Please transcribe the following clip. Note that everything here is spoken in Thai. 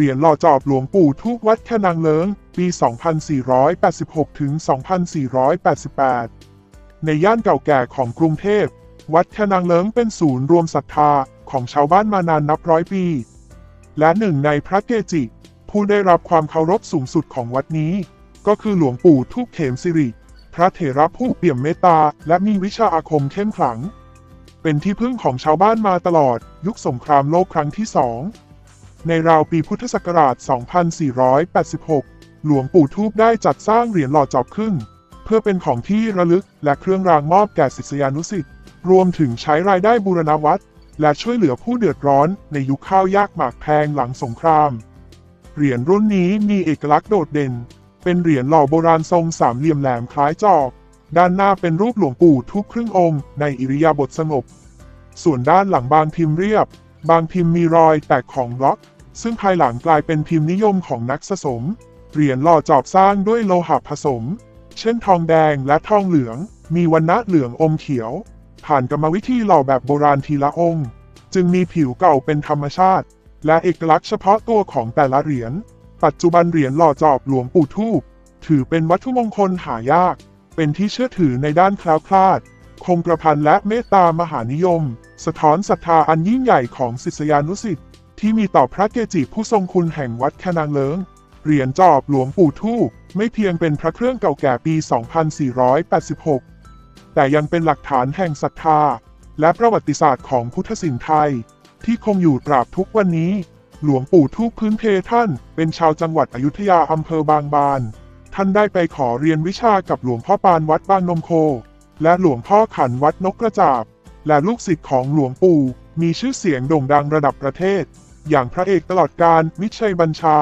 เหรียญหล่อจอบหลวงปู่ทุกวัดแคนางเลิง ปี 2486 ถึง 2488 ในย่านเก่าแก่ของกรุงเทพ วัดแคนางเลิงเป็นศูนย์รวมศรัทธาของชาวบ้านมานานนับร้อยปี และหนึ่งในพระเกจิ ผู้ได้รับความเคารพสูงสุดของวัดนี้ ก็คือหลวงปู่ทุกเขมสิริ พระเถระผู้เปี่ยมเมตตา และมีวิชาอาคมเข้มขลัง เป็นที่พึ่งของชาวบ้านมาตลอด ยุคสงครามโลกครั้งที่สอง ในราวปีพุทธศักราช 2486 หลวงปู่ทูบได้จัดสร้างเหรียญหล่อจอบขึ้น เพื่อเป็นของที่ระลึกและเครื่องรางมอบแก่ศิษยานุสิษย์รวมถึงใช้รายได้บูรณวัดและช่วยเหลือผู้เดือดร้อนในยุคข้าวยากหมากแพงหลังสงคราม เหรียญรุ่นนี้มีเอกลักษณ์โดดเด่น เป็นเหรียญหล่อโบราณทรงสามเหลี่ยมแหลมคล้ายจอบด้านหน้าเป็นรูปหลวงปู่ทุกครึ่งองค์ในอิริยาบถสงบ ส่วนด้านหลังบางพิมพ์เรียบ บางพิมพ์มีรอยแตกของบล็อก ซึ่งภายหลังกลายเป็นพิมพ์นิยมของนักสะสม เหรียญหล่อจอบสร้างด้วยโลหะผสม เช่นทองแดงและทองเหลือง มีวันณะเหลืองอมเขียว ผ่านกรรมวิธีหล่อแบบโบราณทีละองค์ จึงมีผิวเก่าเป็นธรรมชาติ และเอกลักษณ์เฉพาะตัวของแต่ละเหรียญ ปัจจุบันเหรียญหล่อจอบหลวงปู่ทูบถือเป็นวัตถุมงคลหายาก เป็นที่เชื่อถือในด้านคล้วคลาด คงกระพันและเมตตามหานิยม สะท้อนศรัทธาอันยิ่งใหญ่ของศิษยานุสิษย์ที่มีต่อพระเกจิผู้ทรงคุณแห่งวัดแคนางเลิงเหรียญจอบหลวงปู่ทูบไม่เพียงเป็นพระเครื่องเก่าแก่ปี 2486 แต่ยังเป็นหลักฐานแห่งศรัทธา และประวัติศาสตร์ของพุทธศิลป์ไทย ที่คงอยู่ตราบทุกวันนี้ หลวงปู่ทูบพื้นเพท่าน เป็นชาวจังหวัดอยุธยาอำเภอบางบาน ท่านได้ไปขอเรียนวิชากับหลวงพ่อปานวัดบางนมโค และหลวงพ่อขันวัดนกกระจาบ และลูกศิษย์ของหลวงปู่มีชื่อเสียงโด่งดังระดับประเทศ อย่างพระเอกตลอดการมิชัยบัญชา